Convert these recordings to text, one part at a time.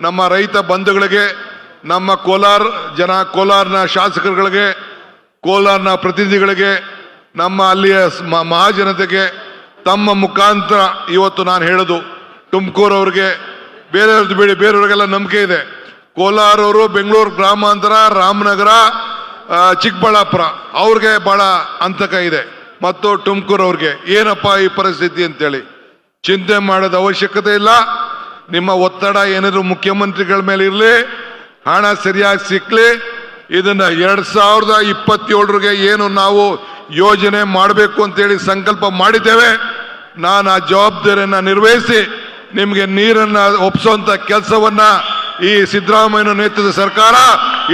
ನಮ್ಮ ರೈತ ಬಂಧುಗಳಿಗೆ, ನಮ್ಮ ಕೋಲಾರ ಜನ, ಕೋಲಾರನ ಶಾಸಕರುಗಳಿಗೆ, ಕೋಲಾರನ ಪ್ರತಿನಿಧಿಗಳಿಗೆ, ನಮ್ಮ ಅಲ್ಲಿಯ ಮಹಾಜನತೆಗೆ, ತಮ್ಮ ಮುಖಾಂತರ ಇವತ್ತು ನಾನು ಹೇಳೋದು. ತುಮಕೂರು ಅವ್ರಿಗೆ, ಬೇರೆಯವ್ರದ್ದು ಬೇಡಿ, ಬೇರೆಯವ್ರಿಗೆಲ್ಲ ನಂಬಿಕೆ ಇದೆ. ಕೋಲಾರವರು ಬೆಂಗಳೂರು ಗ್ರಾಮಾಂತರ, ರಾಮನಗರ ಚಿಕ್ಕಬಳ್ಳಾಪುರ, ಅವ್ರಿಗೆ ಬಹಳ ಅಂತಕ ಇದೆ. ಮತ್ತು ತುಮಕೂರು ಅವ್ರಿಗೆ, ಏನಪ್ಪ ಈ ಪರಿಸ್ಥಿತಿ ಅಂತೇಳಿ. ಚಿಂತೆ ಮಾಡೋದು ಅವಶ್ಯಕತೆ ಇಲ್ಲ. ನಿಮ್ಮ ಒತ್ತಡ ಏನಾದ್ರು ಮುಖ್ಯಮಂತ್ರಿಗಳ ಮೇಲೆ ಇರಲಿ, ಹಣ ಸರಿಯಾಗಿ ಸಿಕ್ಲಿ, ಇದನ್ನ ಎರಡ್ ಸಾವಿರದ ಇಪ್ಪತ್ತೇಳರಿಗೆ ಏನು ನಾವು ಯೋಜನೆ ಮಾಡಬೇಕು ಅಂತೇಳಿ ಸಂಕಲ್ಪ ಮಾಡಿದ್ದೇವೆ, ನಾನು ಆ ಜವಾಬ್ದಾರಿಯನ್ನ ನಿರ್ವಹಿಸಿ ನಿಮಗೆ ನೀರನ್ನ ಒಪ್ಪಿಸುವಂತ ಕೆಲಸವನ್ನ ಈ ಸಿದ್ದರಾಮಯ್ಯ ನೇತೃತ್ವದ ಸರ್ಕಾರ,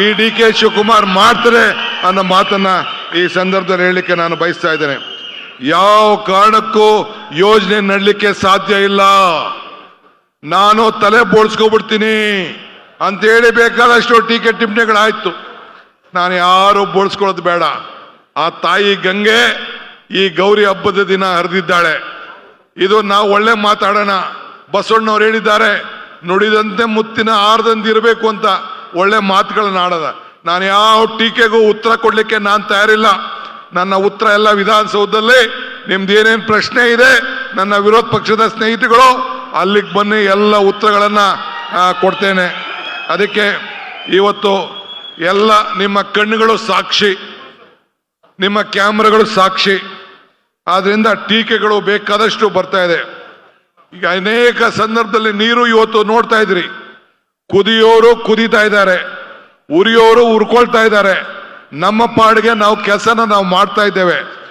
ಈ ಡಿ ಕೆ ಶಿವಕುಮಾರ್ ಮಾಡ್ತಾರೆ ಅನ್ನೋ ಮಾತನ್ನ ಈ ಸಂದರ್ಭದಲ್ಲಿ ಹೇಳಲಿಕ್ಕೆ ನಾನು ಬಯಸ್ತಾ ಇದ್ದೇನೆ. ಯಾವ ಕಾರಣಕ್ಕೂ ಯೋಜನೆ ನಡಲಿಕ್ಕೆ ಸಾಧ್ಯ ಇಲ್ಲ. ನಾನು ತಲೆ ಬೋಳ್ಸ್ಕೊಬಿಡ್ತೀನಿ ಅಂತೇಳಿ ಬೇಕಾದಷ್ಟು ಟೀಕೆ ಟಿಪ್ಪಣಿಗಳಾಯ್ತು. ನಾನು ಯಾರು ಬೋಳ್ಸ್ಕೊಳ್ಳೋದು ಬೇಡ. ಆ ತಾಯಿ ಗಂಗೆ ಈ ಗೌರಿ ಹಬ್ಬದ ದಿನ ಹರಿದಿದ್ದಾಳೆ. ಇದು ನಾವು ಒಳ್ಳೆ ಮಾತಾಡೋಣ. ಬಸವಣ್ಣವ್ರು ಹೇಳಿದ್ದಾರೆ, ನುಡಿದಂತೆ ಮುತ್ತಿನ ಆರ್ದಂತೆ ಇರಬೇಕು ಅಂತ ಒಳ್ಳೆ ಮಾತುಗಳನ್ನ ಆಡದ. ನಾನು ಯಾವ ಟೀಕೆಗೂ ಉತ್ತರ ಕೊಡ್ಲಿಕ್ಕೆ ನಾನು ತಯಾರಿಲ್ಲ. ನನ್ನ ಉತ್ತರ ಎಲ್ಲ ವಿಧಾನಸೌಧದಲ್ಲಿ ನಿಮ್ದು ಏನೇನು ಪ್ರಶ್ನೆ ಇದೆ, ನನ್ನ ವಿರೋಧ ಪಕ್ಷದ ಸ್ನೇಹಿತಗಳು ಅಲ್ಲಿಗೆ ಬನ್ನಿ, ಎಲ್ಲ ಉತ್ತರಗಳನ್ನು ಕೊಡ್ತೇನೆ. ಅದಕ್ಕೆ ಇವತ್ತು ಎಲ್ಲ ನಿಮ್ಮ ಕಣ್ಣುಗಳು ಸಾಕ್ಷಿ, ನಿಮ್ಮ ಕ್ಯಾಮ್ರಾಗಳು ಸಾಕ್ಷಿ. ಆದ್ರಿಂದ ಟೀಕೆಗಳು ಬೇಕಾದಷ್ಟು ಬರ್ತಾ ಇದೆ. ಈಗ ಅನೇಕ ಸಂದರ್ಭದಲ್ಲಿ ನೀರು ಇವತ್ತು ನೋಡ್ತಾ ಇದ್ರಿ. ಕುದಿಯೋರು ಕುದಿತಾ ಇದ್ದಾರೆ. ಉರಿಯೋರು ಉರ್ಕೊಳ್ತಾ ಇದ್ದಾರೆ. ನಮ್ಮ ಪಾಡಿಗೆ ನಾವು ಕೆಲಸನ ನಾವು ಮಾಡ್ತಾ ಇದ್ದೇವೆ.